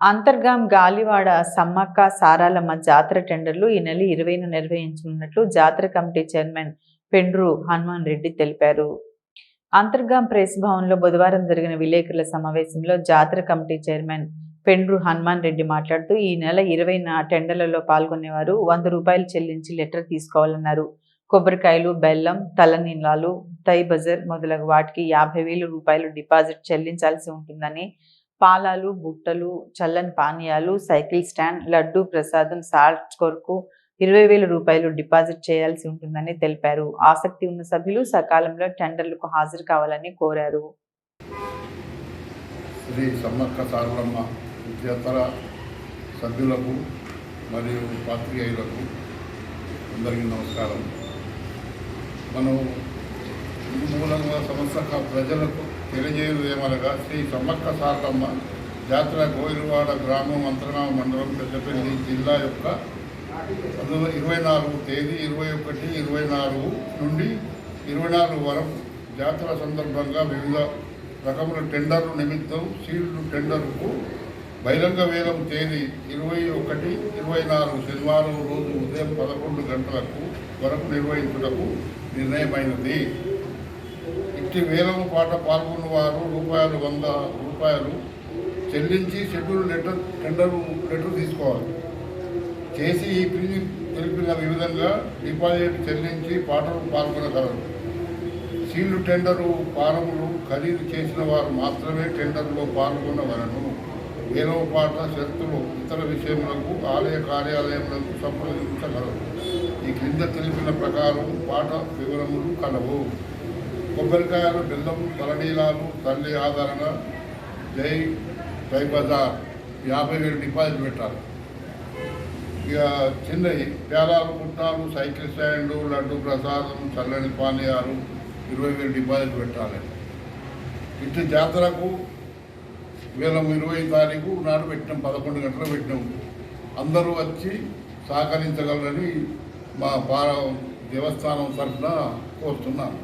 అంతర్గాం గాలివాడ సమ్మక్క సారాలమ్మ జాతర టెండర్లు ఈ నెల ఇరవైన నిర్వహించనున్నట్లు జాతర కమిటీ చైర్మన్ పెండ్రు హనుమాన్ రెడ్డి తెలిపారు. అంతర్గాం ప్రెస్ భవన్లో బుధవారం జరిగిన విలేకరుల సమావేశంలో జాతర కమిటీ చైర్మన్ పెండ్రు హనుమాన్ రెడ్డి మాట్లాడుతూ ఈ నెల ఇరవైన టెండర్లలో పాల్గొనేవారు వంద రూపాయలు చెల్లించి లెటర్ తీసుకోవాలన్నారు. కొబ్బరికాయలు బెల్లం తలనీలాలు తై బజర్ మొదలగు వాటికి యాభై వేలు రూపాయలు డిపాజిట్ చెల్లించాల్సి ఉంటుందని పాలాలు బుట్టలు చల్లని పానీయాలు సైకిల్ స్టాండ్ లడ్డు ప్రసాదం సాల్ట్ కొరకు ఇరవై వేల రూపాయలు డిపాజిట్ చేయాల్సి ఉంటుందని తెలిపారు. ఆసక్తి ఉన్న సభ్యులు సకాలంలో టెండర్లకు హాజరు కావాలని కోరారు. శ్రీ సమ్మక్క సారలమ్మ విద్యాతర సభ్యులకు మరియు పాత్రికేయులకు అందరికీ నమస్కారం. మనం మూలంగా సమస్త ప్రజలకు తెలియజేయదు ఏమనగా శ్రీ సమ్మక్క సారలమ్మ జాతర గోయిలవాడ గ్రామం అంతర్నామ మండలం పెద్దపల్లి జిల్లా యొక్క ఇరవై నాలుగు తేదీ ఇరవై ఒకటి ఇరవై నాలుగు నుండి ఇరవై నాలుగు వరకు జాతర సందర్భంగా వివిధ రకముల టెండర్లు నిమిత్తం సీల్డ్ టెండర్కు బహిరంగ వేలం తేదీ ఇరవై ఒకటి ఇరవై నాలుగు శనివారం రోజు ఉదయం పదకొండు గంటలకు వరకు నిర్వహించుటకు నిర్ణయమైనది. ఇట్టి వేలం పాట పాల్గొన్న వారు రూపాయలు వంద రూపాయలు చెల్లించి షెడ్యూల్ లెటర్ టెండర్ లెటర్ తీసుకోవాలి. చేసి ఈ క్రింది తెలిపిన విధంగా డిపాజిట్ చెల్లించి పాటలు పాల్గొనగలరు. సీల్డ్ టెండరు ఫారములు ఖరీదు చేసిన వారు మాత్రమే టెండర్లో పాల్గొనవలను. వేలవ పాట షరతులు ఇతర విషయములకు ఆలయ కార్యాలయములకు సంప్రదించగలరు. ఈ క్రింద తెలిపిన ప్రకారం పాట వివరములు కలవు. కొబ్బరికాయలు బెల్లం తలనీలాలు తల్లి ఆదరణ జై జై బజార్ యాభై వేలు డిపాజిట్ పెట్టాలి. ఇక చిన్నవి పేలాలు పుట్టాలు సైకిల్ స్టాండు లడ్డు ప్రసాదం చల్లని పానీయాలు ఇరవై వేలు డిపాజిట్ పెట్టాలి. ఇటు జాతరకు వేలం ఇరవై తారీఖు నాడు పెట్టినాం పదకొండు గంటలు పెట్టినాం. అందరూ వచ్చి సహకరించగలరని మా పా దేవస్థానం తరఫున కోరుతున్నాను.